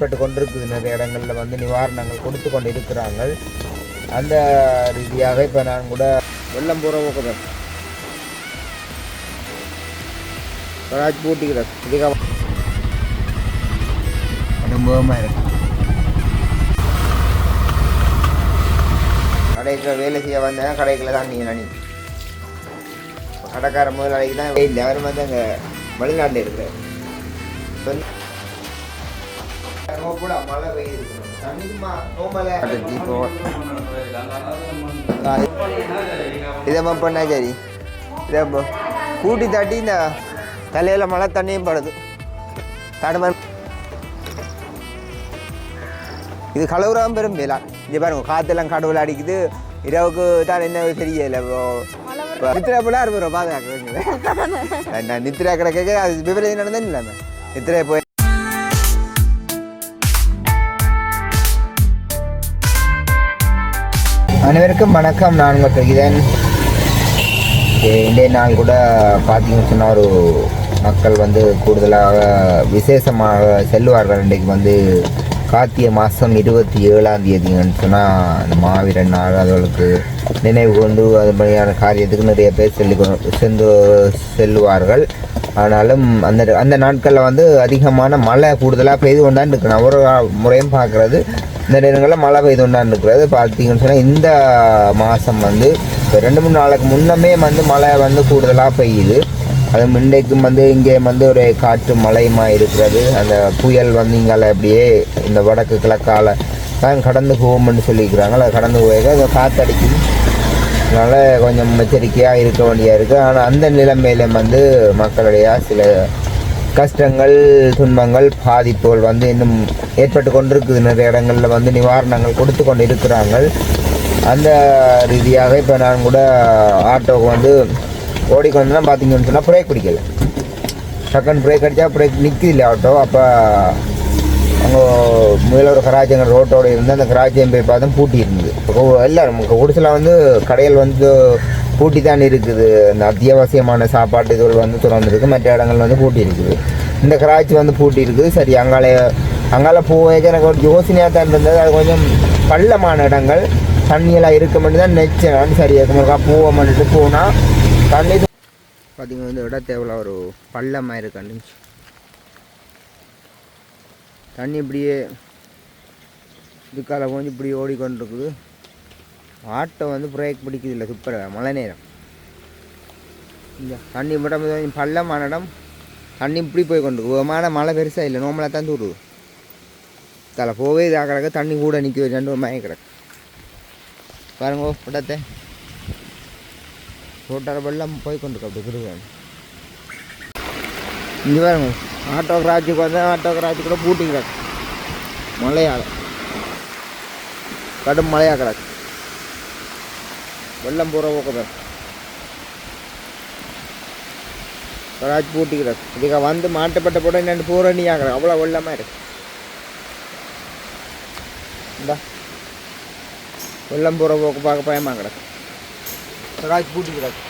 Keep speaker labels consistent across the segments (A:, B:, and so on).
A: பட்டு கொண்டிருக்குது நிறைய இடங்களில் வந்து நிவாரணங்கள் கொடுத்து கொண்டு இருக்கிறாங்க அந்த ரீதியாக இப்போ நான் கூட வெள்ளம் போகிற ஊக்குதல் ராஜ் பூட்டிக்கிறார் இதுக்காக அனுபவமாக இருக்கு. கடைக்கு வேலை செய்ய வந்தேன். கடைக்கில் தான் நீ நனி கடைக்கார முதலாளிக்கு தான் வெயில் அவர் வந்து அங்கே வெளிநாட்டில் இருக்கிறார். சொன்ன கூட மழை பெய்யுது இப்போ இதை பண்ணா சரி இதை கூட்டி தட்டி இந்த தலையில் மழை தண்ணியும் படுது. தடுமன் இது கலவுறாம பெரும் வேலா. இங்கே பாருங்க காற்றெல்லாம் கடவுள் அடிக்குது. இரவுக்கு தான் என்ன தெரியல இப்போ நித்திரா போல இருப்போம் பாதுகாக்க நான் நித்திரா கிடக்க அது விபரீதம் நடந்தேன் இல்லாம நித்திரா போய் அனைவருக்கும் வணக்கம். நான் உங்கள் பிரகிதன் இன்றைய நாள் கூட பார்த்தீங்கன்னு சொன்னால் ஒரு மக்கள் வந்து கூடுதலாக விசேஷமாக செல்வார்கள். இன்றைக்கு வந்து கார்த்திகை மாதம் இருபத்தி ஏழாம் தேதின்னு சொன்னால் அந்த மாவீரன் நாள் அதுகளுக்கு நினைவு கொண்டு அது மாதிரியான காரியத்துக்கு நிறைய பேர் செல்லி கொ- சென்று செல்லுவார்கள். ஆனாலும் அந்த அந்த நாட்களில் வந்து அதிகமான மழை கூடுதலாக பெய்து கொண்டாந்து இருக்கணும் ஒரு முறையும் பார்க்குறது இந்த நேரங்களில் மழை பெய்து கொண்டாந்து இருக்கிறது பார்த்தீங்கன்னு சொன்னால் இந்த மாதம் வந்து இப்போ ரெண்டு மூணு நாளுக்கு முன்னமே வந்து மழை வந்து கூடுதலாக பெய்யுது. அது இன்றைக்கும் வந்து இங்கே வந்து ஒரு காற்று மழையுமா இருக்கிறது. அந்த புயல் வந்து இங்கால அப்படியே இந்த வடக்கு கிழக்கால தான் கடந்து போகும்னு சொல்லியிருக்கிறாங்க அதை கடந்து போயிருக்க அது காற்றடிக்கும் அதனால் கொஞ்சம் எச்சரிக்கையாக இருக்க வேண்டியதாக இருக்குது ஆனால் அந்த நிலைமையில வந்து மக்களுடைய சில கஷ்டங்கள் துன்பங்கள் பாதிப்புகள் வந்து இன்னும் ஏற்பட்டு கொண்டிருக்குது. நிறைய இடங்களில் வந்து நிவாரணங்கள் கொடுத்து கொண்டு இருக்கிறாங்க அந்த ரீதியாக இப்போ நான் கூட ஆட்டோவுக்கு வந்து ஓடிக்கொண்டுனா பார்த்தீங்கன்னு சொன்னால் பிரேக் பிடிக்கல. டக்குன்னு பிரேக் அடித்தா பிரேக் நிற்குது ஆட்டோ அப்போ அங்கே முதல்ல ஒரு கராச்சியங்க ரோட்டோட இருந்து அந்த கராச்சியம் போய் பார்த்தா பூட்டி இருந்தது. இல்லை நமக்கு குடிசையில் வந்து கடையில் வந்து பூட்டி தான் இருக்குது. இந்த அத்தியாவசியமான சாப்பாட்டு இதுகள் வந்து திறந்துருக்கு. மற்ற இடங்கள் வந்து பூட்டி இருக்குது. இந்த கராச்சி வந்து பூட்டி இருக்குது. சரி அங்காலே அங்கால போவேஜ் எனக்கு ஒரு யோசனையாக தான் இருந்தது. அது கொஞ்சம் பள்ளமான இடங்கள். தண்ணியெல்லாம் இருக்க தான் நினச்சேன். சரி அதுக்கு போவோம்னுட்டு போனால் தண்ணி பார்த்தீங்கன்னா விட தேவையில்ல ஒரு பள்ளமாக இருக்காண்டு தண்ணி இப்படியே இதுக்கால கொஞ்சம் இப்படி ஓடிக்கொண்டிருக்குது. ஆட்டை வந்து பிரேக் பிடிக்குது இல்லை சூப்பர் மழை நேரம். இந்த தண்ணி மட்டும் கொஞ்சம் பள்ளமான இடம் தண்ணி இப்படி போய் கொண்டு விமான மழை பெருசாக இல்லை நோமலாக தான் தூடுது தலை போவே இதாக தண்ணி கூட நிற்க ரெண்டு ஒரு மயம் கிடக்கு. பாருங்க இடத்தை ரோட்டார வெள்ளம் போய் கொண்டு அப்படி கிருவாங்க இங்கே பாருங்க ஆட்டோ கிராச்சுக்கு வந்து ஆட்டோ கிராச்சு கூட பூட்டி கிடக்கு. கடும் மழையாக கிடக்கு. வெள்ளம் பூரா. போக்குதான் கிராச் பூட்டி இதுக்கு வந்து மாட்டப்பட்ட போட என்னென்னு பூரா நீ ஆகிற அவ்வளோ வெள்ளமாக இருக்கு. இந்த. வெள்ளம் பூரா போக்கு பார்க்க பயமாக கிடக்கு. கிராச் பூட்டி கிடக்கு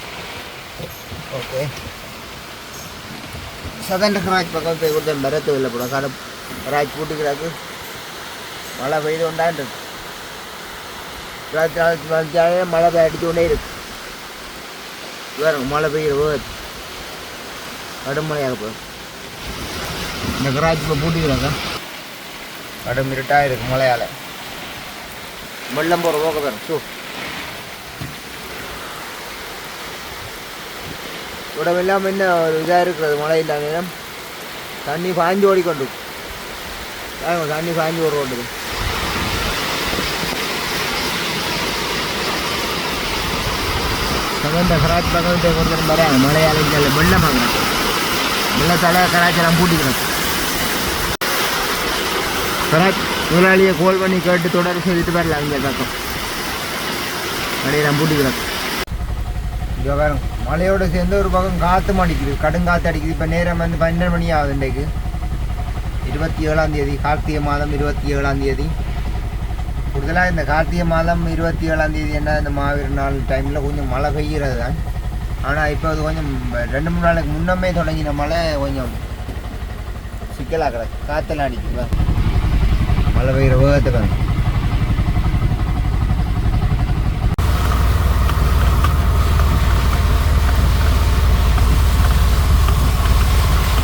A: ஓகே சதன் ராஜ் பக்கம் போய் கொடுத்த மரத்து வெளில போடும் கடை ராஜ் பூட்டிக்கிறாக்கு மழை பெய்து கொண்டான் இருக்கு மழை பெய்ய அடித்து கொண்டே இருக்கு வேறு மழை பெய்கிற போது கடும் மழையாக இந்த கிராஜ் இப்போ பூட்டிக்கிறாங்க கடும் இருட்டாக இருக்கு மழையால் வெள்ளம் போகிற போக்க பேர் ஷூ உடம்பெல்லாம் என்ன ஒரு இதாக இருக்கிறது மழை இல்லாத நேரம். தண்ணி பாஞ்சு ஓடிக்கொண்டு தண்ணி பாஞ்சு ஒரு ரோடு இந்த கராச்சி பக்கத்தை கொடுத்துட்டு வராங்க மழையால் இங்கே வெள்ளம் பார்க்குறேன் வெள்ளத்தால் கராச்செல்லாம் பூட்டிக்கிறேன் கராச் முதலாளியை கோல் பண்ணி கேட்டு தொடர்பு செய்துட்டு வரல இங்கே பக்கம். மழையெல்லாம் பூட்டிக்கிறேன் இங்கே பாருங்க மழையோடு சேர்ந்து ஒரு பக்கம் காற்று அடிக்குது கடுங்காற்று அடிக்குது. இப்போ நேரம் வந்து பன்னெண்டு மணி ஆகுது இன்றைக்கு இருபத்தி ஏழாம் தேதி கார்த்திகை மாதம் இருபத்தி ஏழாம் தேதி. கூடுதலாக இந்த கார்த்திகை மாதம் இருபத்தி ஏழாம் தேதி என்ன இந்த மாவீர நாள் டைமில் கொஞ்சம் மழை பெய்கிறது தான் ஆனால் இப்போ அது கொஞ்சம் ரெண்டு மூணு நாளைக்கு முன்னமே தொடங்கின மழை கொஞ்சம் சிக்கலாக கிடக்கு காற்றெல்லாம் அடிக்குது மழை பெய்கிற வேகத்துக்கு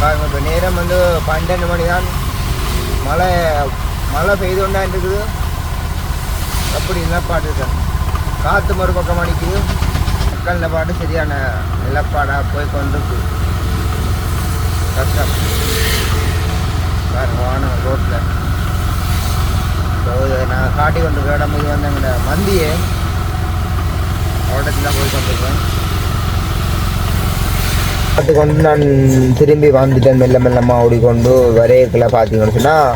A: பாருங்க இப்போ நேரம் வந்து பன்னெண்டு மணி தான் மழை மழை பெய்து கொண்டா இருக்குது. அப்படி நிலப்பாடு இருக்கேன் காற்று மறுபக்கம் அடிக்குது. மக்கள் நிலப்பாடு சரியான நிலப்பாடாக போய் கொண்டிருக்கு. கஷ்டம். பாருங்க வானம் ரோட்டில் நான் காட்டி கொண்டு இடம் இது வந்து எங்கள்ட மந்தியே. அவடத்துல போய் கொண்டிருக்கேன். கொண்டு நான் திரும்பி வந்துட்டேன் மெல்ல மெல்லமாக ஓடிக்கொண்டு. வரையக்கில் பார்த்தீங்கன்னு சொன்னால்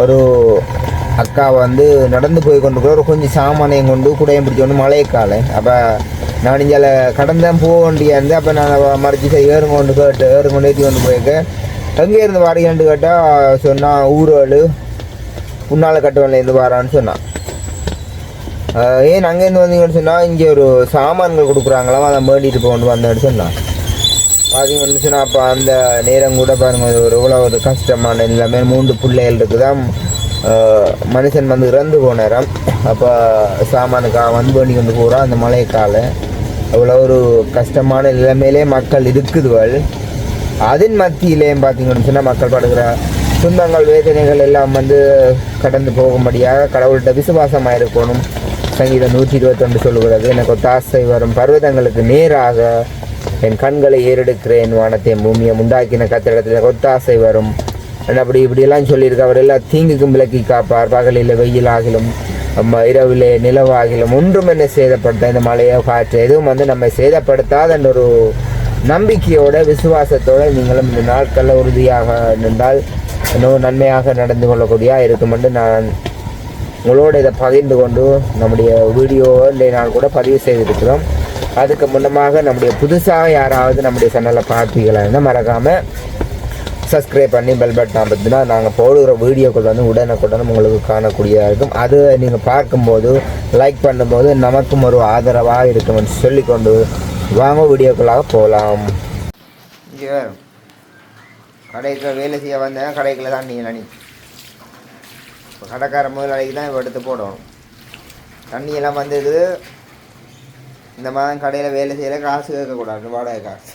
A: ஒரு அக்கா வந்து நடந்து போய் கொண்டு ஒரு கொஞ்சம் சாமானையும் கொண்டு குடையும் பிடிச்சி கொண்டு மழைக்கால அப்போ நான் இங்கே கடந்தேன் போக வேண்டிய இருந்து அப்போ நான் மறைச்சி சரி ஏறுங்க கொண்டு கேட்டு ஏறுங்க கொண்டு ஏற்றி கொண்டு போயிருக்கேன் எங்கே இருந்து வாரீங்கன்னு கேட்டால் சொன்னால் ஊரோடு புண்ணால் கட்டுவன்லேருந்து வாரான்னு சொன்னான் ஏன் அங்கேருந்து வந்தீங்கன்னு சொன்னால் இங்கே ஒரு சாமான்கள் கொடுக்குறாங்களாம் அதை மேடிட்டு போகணும் வந்தேன்னு சொன்னான் பார்த்தீங்கன்னு வந்துச்சுன்னா அப்போ அந்த நேரம் கூட பாருங்க ஒரு எவ்வளோ ஒரு கஷ்டமான எல்லாமே மூன்று பிள்ளைகள் இருக்குதான் மனுஷன் வந்து இறந்து போனேரம். அப்போ சாமானுக்காக வந்து பண்ணி கொண்டு போகிறான் அந்த மழைக்கால அவ்வளோ ஒரு கஷ்டமான நிலைமையிலே மக்கள் இருக்குதுவள். அதன் மத்தியிலேயும் பார்த்தீங்கன்னு சொன்னால் மக்கள் படுகிற துன்பங்கள் வேதனைகள் எல்லாம் வந்து கடந்து போகும்படியாக கடவுள்கிட்ட விசுவாசமாக இருக்கணும். சங்கீதம் நூற்றி இருபத்தொன்று சொல்லுகிறது எனக்கு தாசை வரும் பர்வதங்களுக்கு நேராக என் கண்களை ஏறெடுக்கிறேன் வானத்தை பூமியை உண்டாக்கின கத்திடத்தில் கொத்தாசை வரும். அப்படி இப்படியெல்லாம் சொல்லியிருக்க அவர் எல்லாம் தீங்குக்கும் விலக்கி காப்பார். பகலில் வெயில் ஆகிலும் நம்ம இரவிலே நிலவாகிலும் ஒன்றும் என்ன சேதப்படுத்த இந்த மழையோ காற்று எதுவும் வந்து நம்மை சேதப்படுத்தாதன்ற ஒரு நம்பிக்கையோட விசுவாசத்தோடு நீங்களும் இந்த நாட்களில் உறுதியாக நின்றால் இன்னும் நன்மையாக நடந்து கொள்ளக்கூடிய இருக்கும் என்று நான் உங்களோட இதை பகிர்ந்து கொண்டு நம்முடைய வீடியோ இல்லை நான் கூட பதிவு செய்திருக்கிறோம். அதுக்கு முன்னமாக நம்முடைய புதுசாக யாராவது நம்முடைய சேனலை பார்த்தீங்களா இருந்தால் மறக்காமல் சப்ஸ்கிரைப் பண்ணி பெல் பட்டன் பார்த்தினா நாங்கள் போடுகிற வீடியோக்கள் வந்து உடனுக்குடன் உங்களுக்கு காணக்கூடியதாக இருக்கும். அது நீங்கள் பார்க்கும்போது லைக் பண்ணும்போது நமக்கும் ஒரு ஆதரவாக இருக்கும்னு சொல்லிக்கொண்டு வாங்க வீடியோக்களாக போகலாம் இங்கே கடைக்கு வேலை செய்ய வந்தேன் கடைக்கில் தான் நீங்கள் நனி இப்போ கடைக்கார முதலாளிக்கு தான் இப்போ எடுத்து போடணும். தண்ணியெல்லாம் வந்தது இந்த மாதிரி கடையில் வேலை செய்யல காசு கேட்கக்கூடாது வாடகை காசு.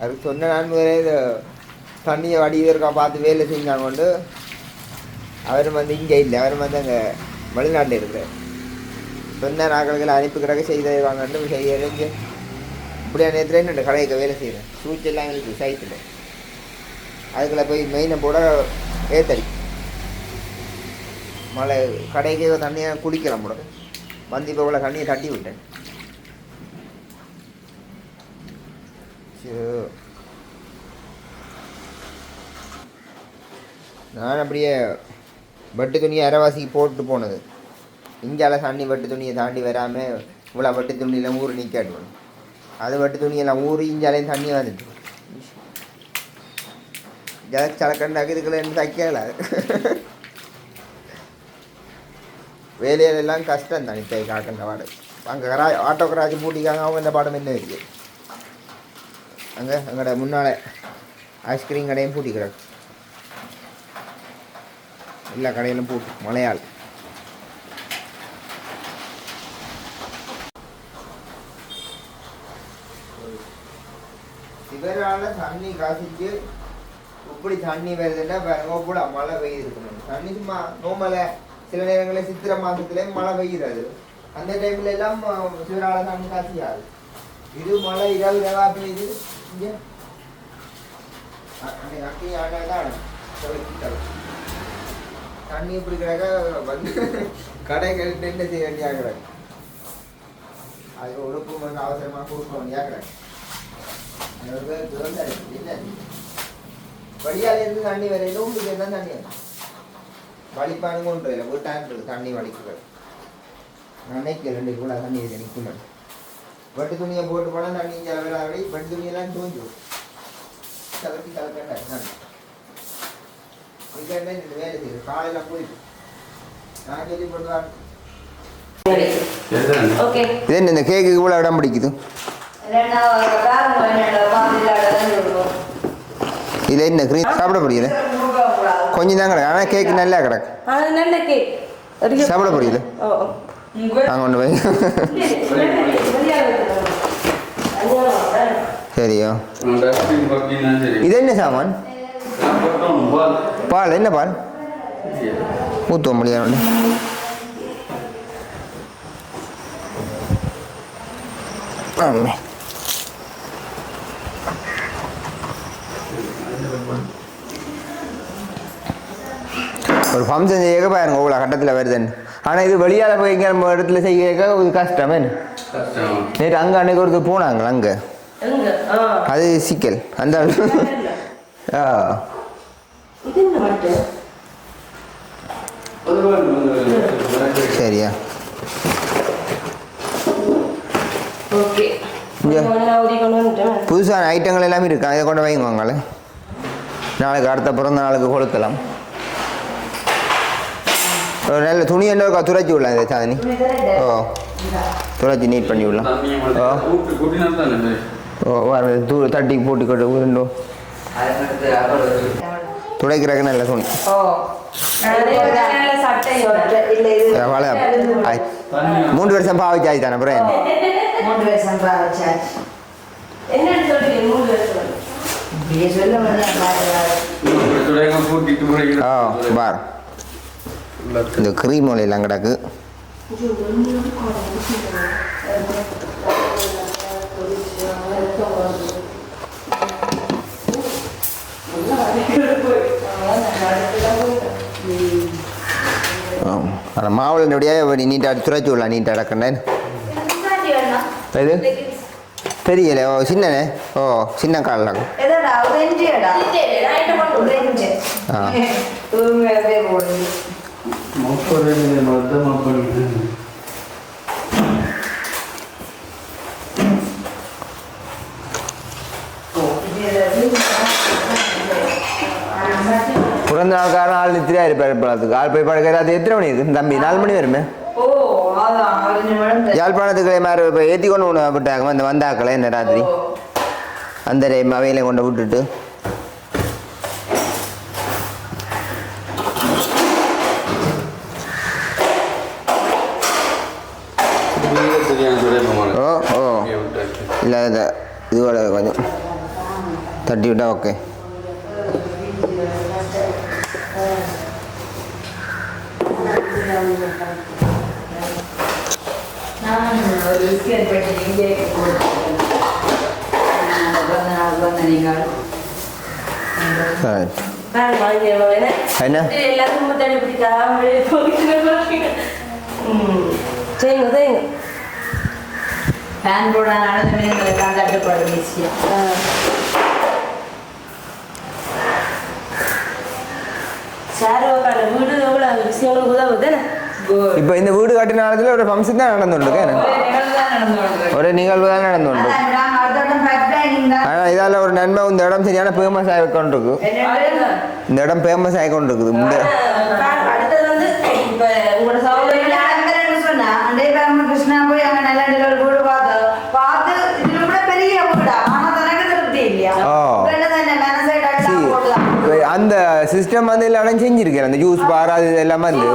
A: அதுக்கு சொன்ன நண்பரே இது தண்ணியை வடிவு பார்த்து வேலை செஞ்சாங்க கொண்டு அவர் வந்து இங்கே இல்லை. அவர் வந்து அங்கே வெளிநாட்டில் இருக்கிறார். சொன்ன நாட்களுக்கு அனுப்பிக்கிறாங்க செய்து செய்ய இங்கே இப்படியா நேரத்தில் என்ன கடைக்கு வேலை செய்கிறேன். சூழ்ச்சி எல்லாம் இருக்குது சைட்டில் அதுக்குள்ளே போய் மெயினை போட ஏத்தடி. மழை கடைக்கு தண்ணியாக குளிக்கலாம் கூட வந்து இப்போ இவ்வளோ தண்ணியை தட்டி விட்டேன். நான் அப்படியே வெட்டு துணியை அரைவாசிக்கு போட்டு போனது. இங்கால தண்ணி வெட்டு துணியை தாண்டி வராமல் இவ்வளோ வெட்டு துணியெல்லாம் ஊர் நிற்காட்டு அது வெட்டு துணியெல்லாம் ஊறி இஞ்சாலையும் தண்ணி வந்துட்டு ஜலச்சலக்கண்டாக்கு இதுக்குள்ள என்ன தைக்கல. வேலையில எல்லாம் கஷ்டம் தான் இப்போ காக்கண்ட பாடு அங்கே கரா ஆட்டோ கராஜ் பூட்டிக்காங்க அவங்க இந்த பாடம் என்ன இருக்கு அங்கே அங்கட முன்னால் ஐஸ்கிரீம் கடையும் பூட்டி கிடக்கு எல்லா கடையிலும் பூட்டு மலையாள் இவரால் தண்ணி காசிச்சு இப்படி தண்ணி வருதுன்னா வேற கூட மழை பெய்யுது தண்ணி சும்மா நோமலை சில நேரங்களில் சித்திரை மாதத்திலே மழை பெய்கிறது. அந்த டைம்ல எல்லாம் சிவரால தண்ணி காசியாது இது மழை இரவு இரவா பெய்யுது இங்கே. அ- அக்கி ஆனாதான் தண்ணி இப்படி கிடக்க வந்து கடைகள் என்ன செய்ய வேண்டியா கிடக்கு அது உடுப்பு வந்து அவசரமாக கொடுக்க வேண்டியா கிடக்கு ஒரு இருந்து தண்ணி வரையிலும் உங்களுக்கு என்ன தண்ணி வரும் வலிப்பானுங்க ஒன்று இல்லை வீட்டான் தண்ணி வலிக்குது நினைக்க ரெண்டு கூட தண்ணி இருக்கு நிற்கும் வெட்டு துணியை போட்டு போனால் தண்ணி இங்கே விளாடி வெட்டு துணியெல்லாம் தூஞ்சி கலக்கி கலக்கண்டா இதுக்காக இந்த வேலை செய்யுது காலையில் போயிட்டு நான் சொல்லி இது இந்த இடம் பிடிக்குது இது என்ன கிரீம் சாப்பிட முடியல கொஞ்சம் தான் கிடக்கு ஆனால் கேக் நல்லா கிடக்கு
B: அது நல்ல கேக் ஒரு
A: சாப்பிட புரியல
B: ஓ ஓ.
A: அங்கே கொண்டு போய் சரியோ இது என்ன சாமான் பால் என்ன பால் ஊற்றுவோம் முடியாது ஆமே ஒரு ஃபங்க்ஷன் செய்ய பாருங்க இவ்வளோ கட்டத்தில் வருதுன்னு ஆனால் இது வெளியால் போய் இங்கே நம்ம இடத்துல செய்ய இது கஷ்டம் என்ன நேற்று அங்கே அன்னைக்கு ஒருத்தர் போனாங்க அங்கே
B: எங்க ஆ
A: அது சிக்கல் அந்த ஆ சரியா புதுசான ஐட்டங்கள் எல்லாமே இருக்கு அதை கொண்டு வைங்க நாளைக்கு அடுத்த பிறந்த நாளுக்கு கொடுக்கலாம் ஒரு நல்ல துணி என்ன இருக்கா? துரைச்சி விடலாம் இதை சாதனி. ஓ துரைச்சி நீட் பண்ணி விடலாம். ஓ ஓ வர தூ தட்டி போட்டு கொண்டு உருண்டோ. துடைக்கிறக்கு நல்ல துணி. மூன்று வருஷம் பாவிச்சாய் தானே அப்புறம் என்ன? பார். இந்த கிரீம் எல்லாம் கிடக்கு. அந்த மாவுளனுடைய நீட்டாக துரைச்சி விடலாம் நீட்டாக அடக்கண்ணேன் இது தெரியல. ஓ சின்னனே? ஓ சின்ன காலில்
C: எதடா
A: ஆ.
C: தூங்கவே போடுது
A: பிறந்த நாளுக்காரன் ஆள் நித்திரியா இருப்பார் பழத்துக்கு ஆள் போய் பழக்கிறது அது எத்தனை மணி இருக்கு தம்பி நாலு மணி வருமே? யாழ்ப்பாணத்துக்கு மாதிரி இப்போ ஏற்றி கொண்டு விட்டாங்க வந்து வந்தாக்களே இந்த ராத்திரி. அந்த அவையில கொண்டு விட்டுட்டு இதுவோட கொஞ்சம் தட்டி விட்டா ஓகே
C: நான் ஒரு ஃபேன் போட நடந்து எங்களுக்கெல்லாம் தட்டுப்பாடு ஈஸியாக
B: சாரோக்கான வீடு எவ்வளோ விஷயங்களுக்கு உதவுது
A: இப்போ இந்த வீடு கட்டின காலத்தில் ஒரு ஃபங்க்ஷன் தான் நடந்துருக்கு ஒரு நிகழ்வு தான் நடந்துண்டு ஆனால் இதால் ஒரு நன்மை இந்த இடம் சரியான ஃபேமஸ் ஆகி கொண்டிருக்கு இந்த இடம் ஃபேமஸ் ஆகி கொண்டிருக்குது இந்த அந்த சிஸ்டம் வந்து எல்லாம் செஞ்சிருக்கிறேன் அந்த ஜூஸ் பார் அது இதெல்லாம் வந்து.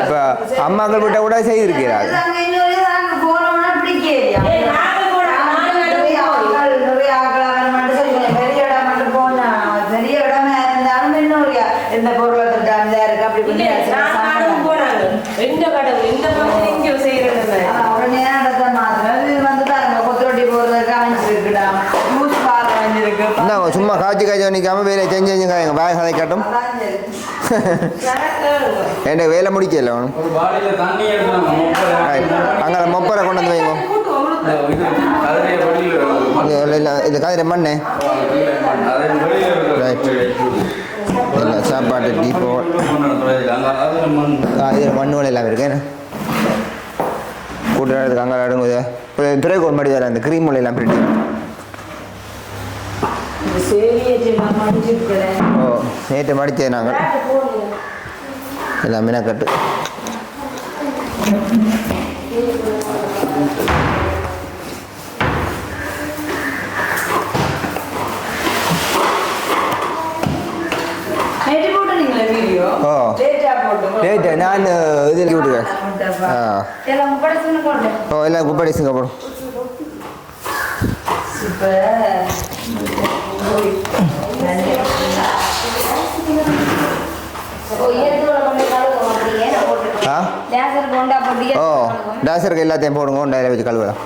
A: இப்போ அம்மாக்கள் விட்ட கூட செய்திருக்கிறார்
C: அது அங்க இன்னொரு அங்க போனோம்னா பிடிக்கலையா
B: ஏய், நாங்க போனோம், நாங்க
C: நிறைய
B: போனோம்.
C: ஆட்கள், நிறைய ஆட்கள் அவன் மட்டும் சொல்லுங்க, பெரிய இடம் மட்டும் போனா, பெரிய இடமா இருந்தாலும் இன்னொரு எந்த பொருளை தொட்டாலும் இதா இருக்கு, அப்படி இப்படி
B: இல்ல,
C: பேசுற
B: நான்
C: சம்பளம்.
B: நானும் போனாங்க எந்த கடவுள் எந்த பக்கம் இங்கே செய்யறது
C: ஆனா, உடனே இடத்த மாத்திரம் இது வந்து பாருங்க, கொத்துரொட்டி போடுறதுக்கு அமைஞ்சிருக்குடா, ஜூஸ் பால் அமைஞ்சிருக்கு.
A: என்ன சும்மா காய்ச்சி காய்ச்சி நிற்காம வேலையை செஞ்சு செஞ்சு காய்ங்க வாய் கதை காட்டும். என்கிட்ட வேலை முடிக்கல
D: எடுக்கணும்.
A: அங்கே மொப்பரை கொண்டு வந்து வைங்க. இது காதிர மண்ணு Right. இல்லை சாப்பாட்டு டீ போ
D: அது நம்ம
A: இது மண்ணு எல்லாம் இருக்கு. என்ன? கூட்டுறதுக்கு அங்கே அடுங்குது பிறகு ஒரு மடி தரேன் அந்த க்ரீம் எல்லாம் பிரிட்டு. ஓ நேற்று மடித்தது நாங்கள் எல்லாம் மினக்கட்டு. ஓ.
C: லேட்டா
A: நான் இதில் விட்டுருக்கேன் ஆ. ஓ எல்லாம் குப்படி சிங்கப்பூர் ஆ ஓ டாசருக்கு எல்லாத்தையும் போடுங்க டைரில் வச்சு கழுவலாம்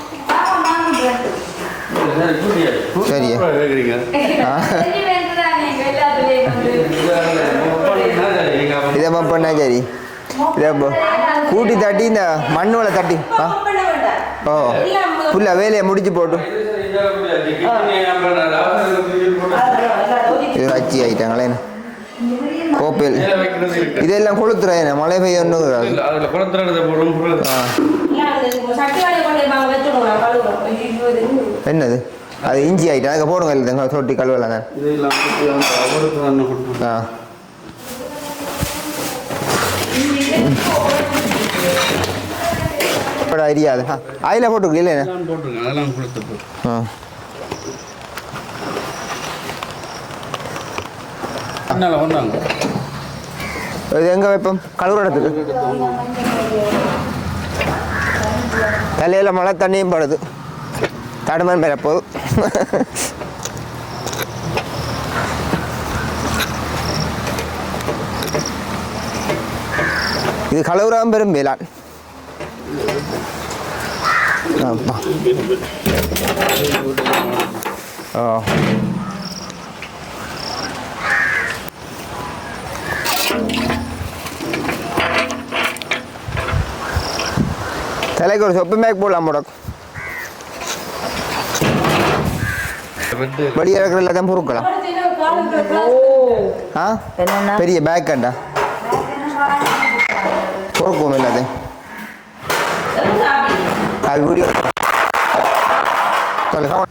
A: சரி. ஆ? இதை பண்ணா சரி. இதை கூட்டி தட்டி இந்த மண்ணுல தட்டி ஆ? ஓ ஃபுல்லாக வேலையை முடிச்சு போட்டு. இது அச்சி ஆயிட்டாங்களே கோப்பையில் இதெல்லாம் கொளுத்துறேன் மழை பெய்ய என்னது அது இஞ்சி ஆயிட்டா அதுக்கு போடுங்க இல்லை சொட்டி கழுவலாம் ஆ இப்போ அறியாது ஆ. அதில் போட்டுருக்கு இல்லை
D: அதெல்லாம் கொடுத்துட்டு
A: ஆ. இது எங்கே வைப்போம்? இடத்துக்கு தலையில் மழை தண்ணியும் படுது. தடுமன் மேலே போகுது. இது கழுவுறாம பெரும் வேளாண் அப்பா ஓ தலைக்கு ஒரு சொப்பு மேக் போடலாம் முடக்கு வெளியே இருக்கிற எல்லாத்தையும் பொறுக்கலாம். ஆ? பெரிய பேக் கண்டா. பொறுக்குவோம் எல்லாத்தையும். அது வீடியோ on.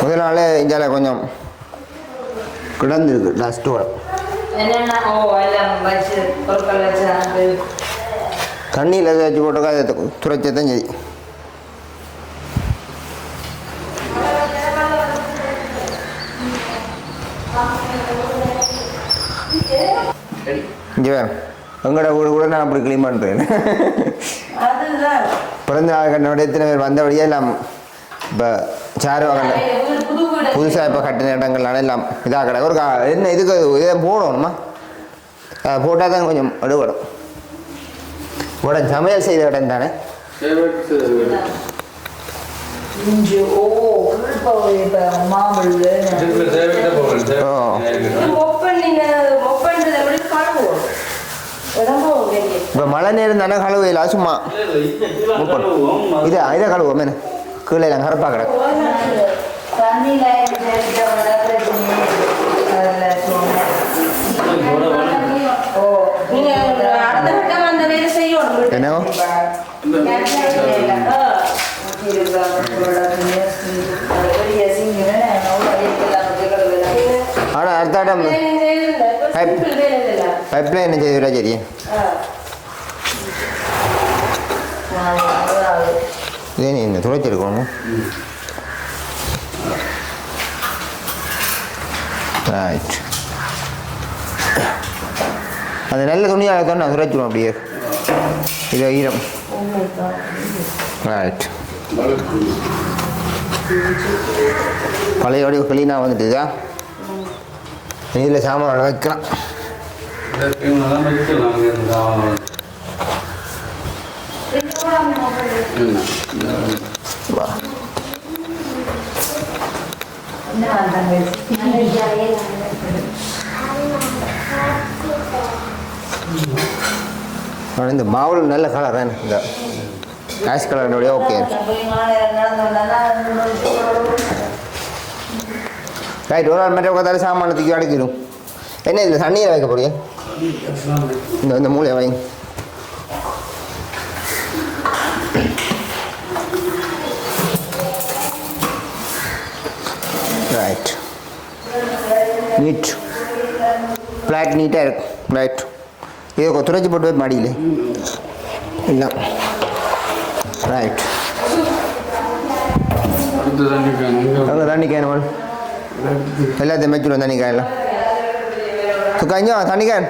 A: முதல் நாளே இந்தியாவில் கொஞ்சம் கிடந்திருக்கு
C: அது.
A: தண்ணியில் வச்சு போட்டோக்கா அதை துரைச்சி தான் சரி. இங்கே எங்களோட வீடு கூட நான் அப்படி க்ளீன் பண்ணுறேன்
C: அதுதான்.
A: பிறந்த நாள் கண்ணோட எத்தனை பேர் வந்தபடியே எல்லாம் இப்போ சாரு
B: வீடு
A: புதுசாக இப்போ கட்டின இடங்கள்லாம் எல்லாம் இதாக கிடக்கு ஒரு கா- என்ன இதுக்கு இதை? போடணுமா? போட்டால் தான் கொஞ்சம் எடுபடும். உடனே சமையல் செய்த இடம் தானே?
C: ஓ இப்போ
A: மழை நேரம் தானே கழுவையில் சும்மா. இதை இதை கழுவோம் என்ன? கீழே கரப்பாக கிடக்கு
C: தண்ணியில் சேர்த்த விட பிரச்சனை அதில் சொன்னேன் ஓ
B: நீங்க அடுத்த கட்டம் அந்த வேலை செய்யணும் வீட்டுல.
A: என்னவோ
B: ஆ.
A: ஆனால் அடுத்த இடம்
B: வேலை செய்யல. இப்ப simple வேலை இல்ல.
A: என்ன செய்வா சரி
B: ஆ.
A: என்ன நீ இந்த ரைட் அந்த நல்ல துணியாக தான் நான் துடைச்சிடுவோம் அப்படியே இது ஈரம் ரைட் பழையோடைய கிளீனாக வந்துட்டுதா இதில் சாமான் வைக்கிறான் வா ஆனா இந்த மாவுள் நல்ல கலர் தானே. இந்த ஆஷ் கலருடைய ஓகே ரைட் ஒரு ஆள் மட்டும் உட்காந்தாலும் சாமான தூக்கி அடைக்கிடும் என்ன இதில் தண்ணியில் வைக்க போறீங்க இந்த இந்த மூலையை வைங்க ரைட் நீட் ஃப்ளாட் நீட்டாக இருக்கு ரைட் இது துறைச்சி போட்டு போய் மாடியில் இல்லை ரைட் அங்கே தண்ணி கேன் வேணும் எல்லாத்தையும் வச்சுடும் தண்ணி இங்கே வா, தண்ணி கேன்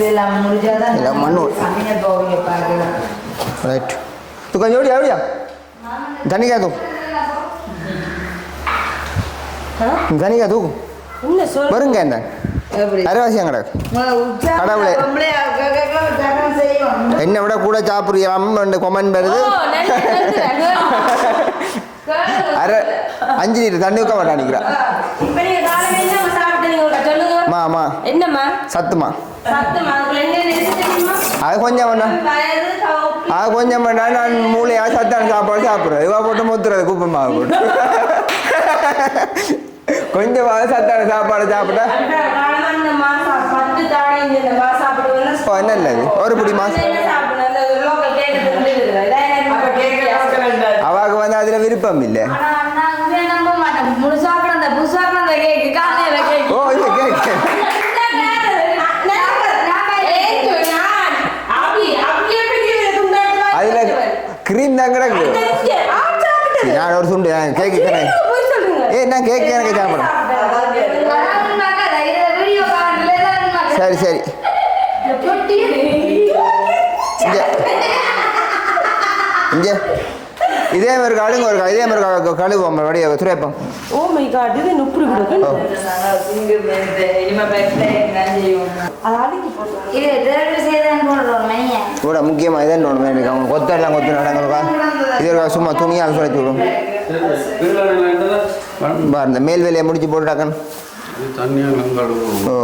C: இதெல்லாம் முடிஞ்சாதான்
A: எல்லாம் மண்ணு.
C: சமையல் போவீங்க பார்க்கலாம்
A: ரைட் சுக்கா இங்கே ஓடியா ஓடியா தண்ணி கே தூ தண்ணி கே தூ வருங்க என்ன அரைவாசியம் கிடக்கு கடவுளே. என்னை விட கூட சாப்பிட்றீங்க கொமெண்ட் வருது. அரை அஞ்சு லிட்டர் தண்ணி ஊற்ற மாட்டா நிற்கிறா அம்மா
B: என்னம்மா?
A: சத்துமா. அது கொஞ்சம் வேணா. அது கொஞ்சம் வேணா. நான் மூளையா சத்தான சாப்பாடு சாப்பிட்றேன். இவா போட்டு முத்துறது குப்பை மாவு போட்டு. கொஞ்சம் சத்தான சாப்பாடு சாப்பிட்டா. இது? ஒரு பிடி மாசம். அவாக்கு வந்து அதில் விருப்பம் இல்லை
C: ஆனா அண்ணா உண்மையா நம்ப மாட்டேன் முழுசாக்கிற அந்த புதுசாக்கிற அந்த கேக்கு காலையில கேக்கு
A: ஓ இது கேட்க அதில் க்ரீம் தான் கிடக்கு? நான் ஒரு சுண்டு கேக்கு தரேன் ஏய் நான் கேக்கு எனக்கு சாப்பிட்றேன்
C: வீடியோ காட்டுல
A: சரி சரி இங்கே இங்கே இதே மாதிரி கழுங்க ஒரு இதே மாதிரி கழுவோம் வடிய துரைப்பம்
B: ஓ. மை காட் இது
C: மையன்
A: கூட முக்கியமாக இதே ஒன்று எனக்கு? அவங்க கொத்து நடங்கப்பா இது ஒரு சும்மா துணியால் சுரைச்சி விடும். இந்த மேல் வேலையை முடிச்சு போட்டுட்டாக்கன் ஓ.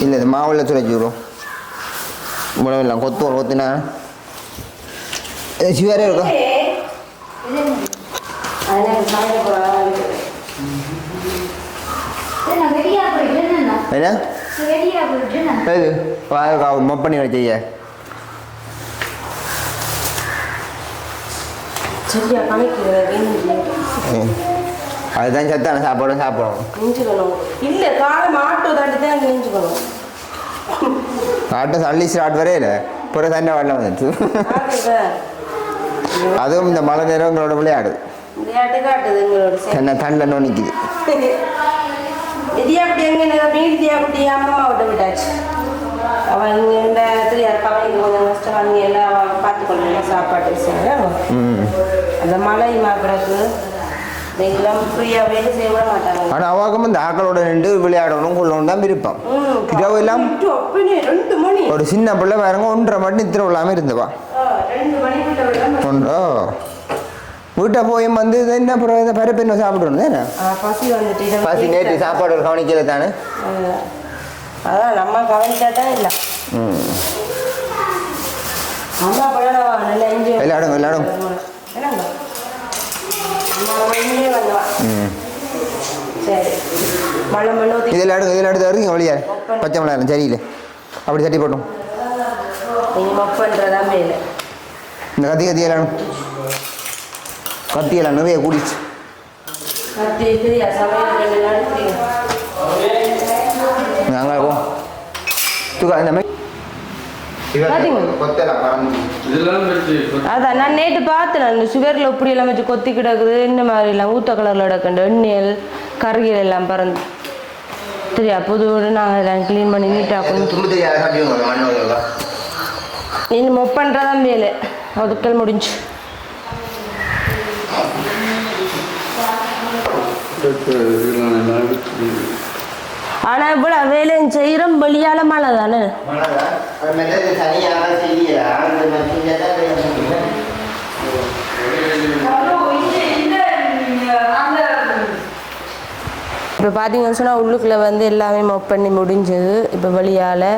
A: இல்லை இது மாவில் சுரைச்சி விடும். இவ்வளோ இல்லை கொத்து கொத்தினா. சிவாரே இருக்கும்
B: அதனால சமைக்க போறாங்க
C: வெடியா போயிட்டு என்ன?
A: மொப் பண்ணி அதுதான் சத்தான சாப்பாடும்
B: நெஞ்சுக்கணும். இல்ல காலை மாட்டு தாண்டி தான் நெஞ்சுக்கணும்.
A: ஆட்டம் அள்ளி ஸ்டார்ட் வரே இல்லை. பிறகு சண்டை வரல வந்துச்சு அதுவும் இந்த மழை நேரம் எங்களோட விளையாடு. என்ன தண்ணில் நோனிக்குது.
B: இடியாக்குட்டி எங்க மீன் இடியாக்குட்டி அம்மா விட்டு விட்டாச்சு அவன் இந்த தெரியாது கவனிக்கு கொஞ்சம் கஷ்டம். எல்லாம் பார்த்துக்கொள்ளலாம் சாப்பாட்டு விஷயம்
A: ம்.
B: அந்த மழை மாப்பிடக்கு
A: ஆனால் அவாக்கும் இந்த ஆக்களோட நின்று விளையாடணும் கொள்ளணும் தான் விருப்பம்.
B: ம்,
A: இரவு எல்லாம் ஒரு சின்ன பிள்ளை பாருங்க ஒன்றரை மணி நித்திர இல்லாமல் இருந்தவா ஒன்றோ வீட்டை போய் வந்து என்ன அப்புறம் பருப்பு என்ன சாப்பிடணும் தானே
B: பசி வந்துட்டு
A: பசி நேற்று. சாப்பாடு ஒரு கவனிக்கல தானே?
B: அதான் நம்ம கவனிச்சா தான் இல்லை.
A: ம்.
B: அம்மா பழம் நல்லா என்ஜாய்
A: விளையாடுங்க, விளையாடுங்க.
B: என்னங்க? அம்மா வெளியே வந்தவா
A: ம்.
B: சரி. மழை மண்ணு ஊற்றி
A: இதில் அடுத்து இதில் அடுத்து வருங்க வழியா? பச்சை மிளகாய் சரியில்லை. அப்படி தட்டி போட்டோம் இந்த கத்தி கத்தி எல்லாம் கத்தியெல்லாம் நிறைய கூடிச்சு.
B: தெரியா
A: நாங்கள் போ தூக்கா இந்த
B: அதான் நான் நேற்று பார்த்தேன் அந்த சுகரில் இப்படி எல்லாம் வச்சு கொத்தி கிடக்குது இந்த மாதிரி எல்லாம் ஊத்த கலரில் கிடக்குண்டு எண்ணெயல் கருகில் எல்லாம் பறந்து. சரியா புது வீடு நாங்கள் எல்லாம் க்ளீன் பண்ணி நீட்டாக கொண்டு
A: தும்பு தெரியாத கட்டிங்க மண்ணோட
B: இனி மொப் பண்ணுறதான் வேலை. ஒதுக்கல் முடிஞ்சு.
D: ஆனா எல்லாம்
B: ஆனால் இவ்வளோ வேலையும் செய்கிறோம் வெளியால் மழை தானே? இப்போ பார்த்தீங்கன்னு சொன்னால் உள்ளுக்குள்ளே வந்து எல்லாமே மொப் பண்ணி முடிஞ்சது. இப்போ வழியால்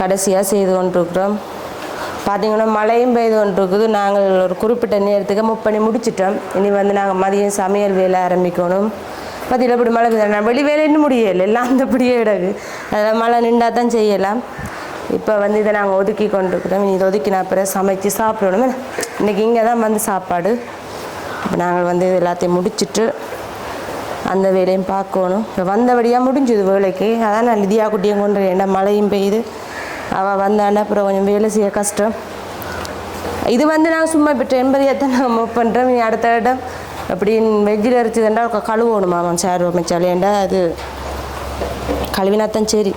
B: கடைசியாக செய்து கொண்டிருக்கிறோம். பார்த்தீங்கன்னா மழையும் பெய்து கொண்டிருக்குது. நாங்கள் ஒரு குறிப்பிட்ட நேரத்துக்கு மொப் பண்ணி முடிச்சிட்டோம். இனி வந்து நாங்கள் மதியம் சமையல் வேலை ஆரம்பிக்கணும். பார்த்தீங்களா இப்படி மழை பெய்யுது? நான் வெளி வேலைன்னு முடியலை. எல்லாம் அந்தபடியே இடகு அதெல்லாம் மழை நின்றா தான் செய்யலாம். இப்போ வந்து இதை நாங்கள் ஒதுக்கி கொண்டிருக்கிறோம். இனி இதை ஒதுக்கினா அப்புறம் சமைச்சு சாப்பிடணும். இன்றைக்கி இங்கே தான் வந்து சாப்பாடு. இப்போ நாங்கள் வந்து இது எல்லாத்தையும் முடிச்சிட்டு அந்த வேலையும் பார்க்கணும். இப்போ வந்தபடியாக முடிஞ்சுது வேலைக்கு. அதான் நான் லிதியா குட்டியும் கொண்டு என்ன மழையும் பெய்யுது. அவள் வந்தான்னா அப்புறம் கொஞ்சம் வேலை செய்ய கஷ்டம் இது வந்து நான் சும்மா இப்போ டெம்பரியாக நான் மூவ் பண்ணுறேன் நீ அடுத்த இடம் அப்படின்னு வெஜ்ஜில் அரைச்சதுண்டா கழுவணுமா அவன் சார் அமைச்சாலேண்டா அது கழுவினாத்தான் சரி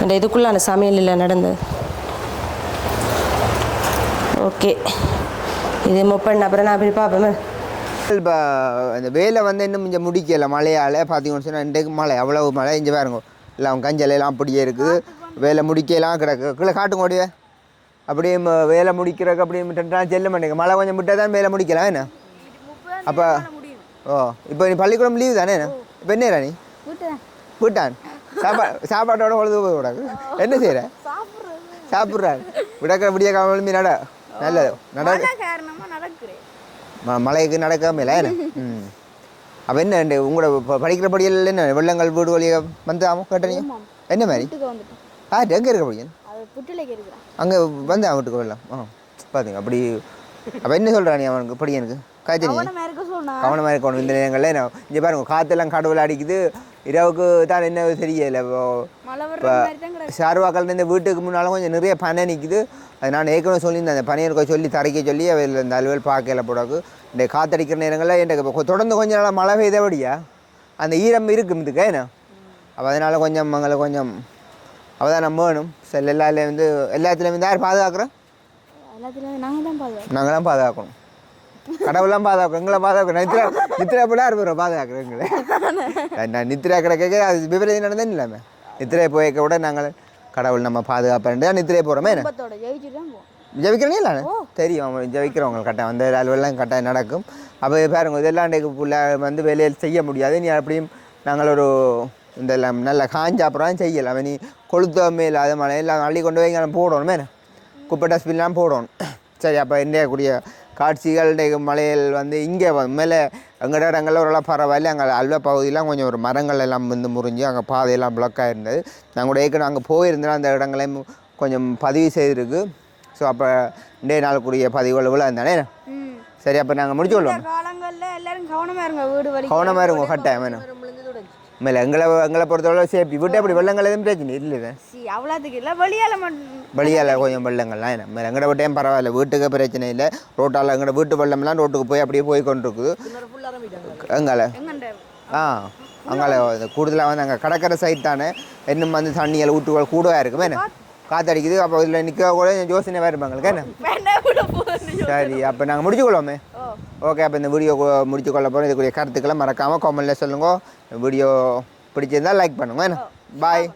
B: அந்த இதுக்குள்ளே அந்த சமையல் இல்லை நடந்தது ஓகே இது முப்பண்ண அப்புறம் நான் போய் பார்ப்பேன்
A: இப்போ அந்த வேலை வந்து இன்னும் இங்கே முடிக்கலை மழையால் பார்த்தீங்கன்னு சொன்னால் இன்றைக்கு மழை அவ்வளோ மழை இங்கே பாருங்க எல்லாம் கஞ்சல் எல்லாம் அப்படியே இருக்குது வேலை முடிக்கலாம் கிடக்கு. கீழே காட்டுங்க ஓடியே அப்படியே வேலை முடிக்கிறதுக்கு அப்படியே விட்டுட்டா செல்ல மாட்டேங்க மழை கொஞ்சம் விட்டால் தான் வேலை முடிக்கலாம் என்ன? அப்போ ஓ இப்போ நீ பள்ளிக்கூடம் லீவு தானே இப்போ என்ன நீ? விட்டான்? சாப்பா சாப்பாட்டோட பொழுது போய் விடாது என்ன செய்கிற சாப்பிட்றாரு. விடக்கிற விடிய காலம் நட. நல்லது. நட. மழைக்கு நடக்காம இல்லை ம். அப்போ என்ன உங்களோட படிக்கிற படியில் என்ன? வெள்ளங்கள் வீடு வழியாக வந்து ஆமாம். கேட்டீங்க என்ன மாதிரி? ஆ எங்கே இருக்க
E: இருக்கிறான்
A: அங்கே வந்து அவன் வீட்டுக்கு வெள்ளம் ஆ பாத்தீங்க அப்படி அப்போ என்ன சொல்கிறா நீ அவனுக்கு? காய்ச்சல்
E: அவனை இருக்க சொன்னா.
A: கவனமாக இருக்கணும். இந்த நேரங்களில் என்ன இங்கே பாருங்க காற்றெல்லாம் கடவுள் அடிக்குது. இரவுக்கு தான் என்ன தெரியல. இப்போ சார்வாக்கள் இந்த வீட்டுக்கு முன்னாலும் கொஞ்சம் நிறைய பனை நிற்குது அது நான் ஏற்கனவே சொல்லியிருந்தேன் அந்த பனையனுக்கு சொல்லி தரைக்க சொல்லி அவையில் இந்த அலுவல் பார்க்கல போடாக்கு இந்த காத்தடிக்கிற நேரங்களில் எனக்கு தொடர்ந்து கொஞ்ச நாளாக மழை பெய்தபடியா? அந்த ஈரம் இருக்கும் இதுக்கு என்ன? அப்போ அதனால் கொஞ்சம் எங்களை கொஞ்சம் அவதானம் வேணும். செல் எல்லாத்துலேயும் வந்து எல்லாத்துலேயும் வந்து யார் பாதுகாக்கிறோம்? நாங்கள் தான் பாதுகாக்கணும். கடவுள்லாம் பாதுகாக்கணும் எங்களை பாதுகாக்கணும். நித்ரா நித்ரா போல யார் பேர் பாதுகாக்கிறோம் எங்களை. நான் நித்ரா கிடக்க அது விபரீதம் நடந்தேன்னு இல்லாமல் நித்திரை போய்க்க விட நாங்கள் கடவுள் நம்ம பாதுகாப்பேன் தான் நித்திரை போகிறோமே என்ன? ஜபிக்கிறனே இல்லை தெரியும் அவங்க ஜபிக்கிறவங்க கட்டாயம் அந்த அலுவலாம் கட்டாயம் நடக்கும். அப்போ பாருங்க இதெல்லாம் புள்ள வந்து வேலையில் செய்ய முடியாது. நீ அப்படியும் நாங்கள் ஒரு இந்த எல்லாம் நல்ல காஞ்ச அப்புறம் செய்யலாம் நீ கொளுத்த மேல் அது மழை எல்லாம் அள்ளி கொண்டு போய் போடணுமே என்ன? குப்பை டஸ்ட்பின்லாம் போடணும் சரி அப்போ இன்றைய கூடிய காட்சிகள் மலையில் வந்து இங்கே மேலே எங்கட இடங்களில் ஓரளவு பரவாயில்ல அங்கே அல்வா பகுதியெலாம் கொஞ்சம் ஒரு மரங்கள் எல்லாம் வந்து முறிஞ்சு அங்கே பாதையெல்லாம் பிளாக் ஆகிருந்தது நாங்கள் கூட ஏற்கனவே அங்கே போயிருந்தோம் அந்த இடங்களையும் கொஞ்சம் பதிவு செய்திருக்கு ஸோ அப்போ இன்றைய நாளுக்குரிய பதிவுகள் இவ்வளோ இருந்தானே சரி அப்போ நாங்கள் முடிச்சு கொள்வோம்
E: காலங்கள்ல எல்லாரும் கவனமா இருங்க
A: கவனமாக இருங்க கட்டாயம் வேணும் மேலே எங்களை எங்களை பொறுத்தவரை சேஃப்டி விட்டு அப்படி வெள்ளங்கள் எதுவும் பிரச்சனை இல்லை
E: அவ்வளோத்துக்கு இல்லை வெளியால
A: வழியால் கொஞ்சம் வெள்ளங்கள்லாம் என்ன மேலே எங்கட விட்டையும் பரவாயில்ல வீட்டுக்கு பிரச்சனை இல்லை. ரோட்டால் எங்கட வீட்டு வெள்ளம்லாம் ரோட்டுக்கு போய் அப்படியே போய் கொண்டிருக்குது
E: எங்கண்ட?
A: ஆ அங்கால கூடுதலாக வந்து அங்கே கடற்கரை சைட் தானே. இன்னும் வந்து தண்ணியில் ஊட்டுகள் கூடவாக இருக்குமே என்ன? காற்றடிக்குது அப்போ இதில் நிற்க கூட யோசனை வேறு இருப்பாங்களுக்கு என்ன சரி அப்போ நாங்கள் முடிச்சு கொள்வோமே ஓகே அப்போ இந்த வீடியோ முடிச்சு கொள்ள போகிறோம் இதுக்குரிய கருத்துக்களை மறக்காமல் காமெண்ட்டில் சொல்லுங்க. வீடியோ பிடிச்சிருந்தா லைக் பண்ணுங்க என்ன? பாய்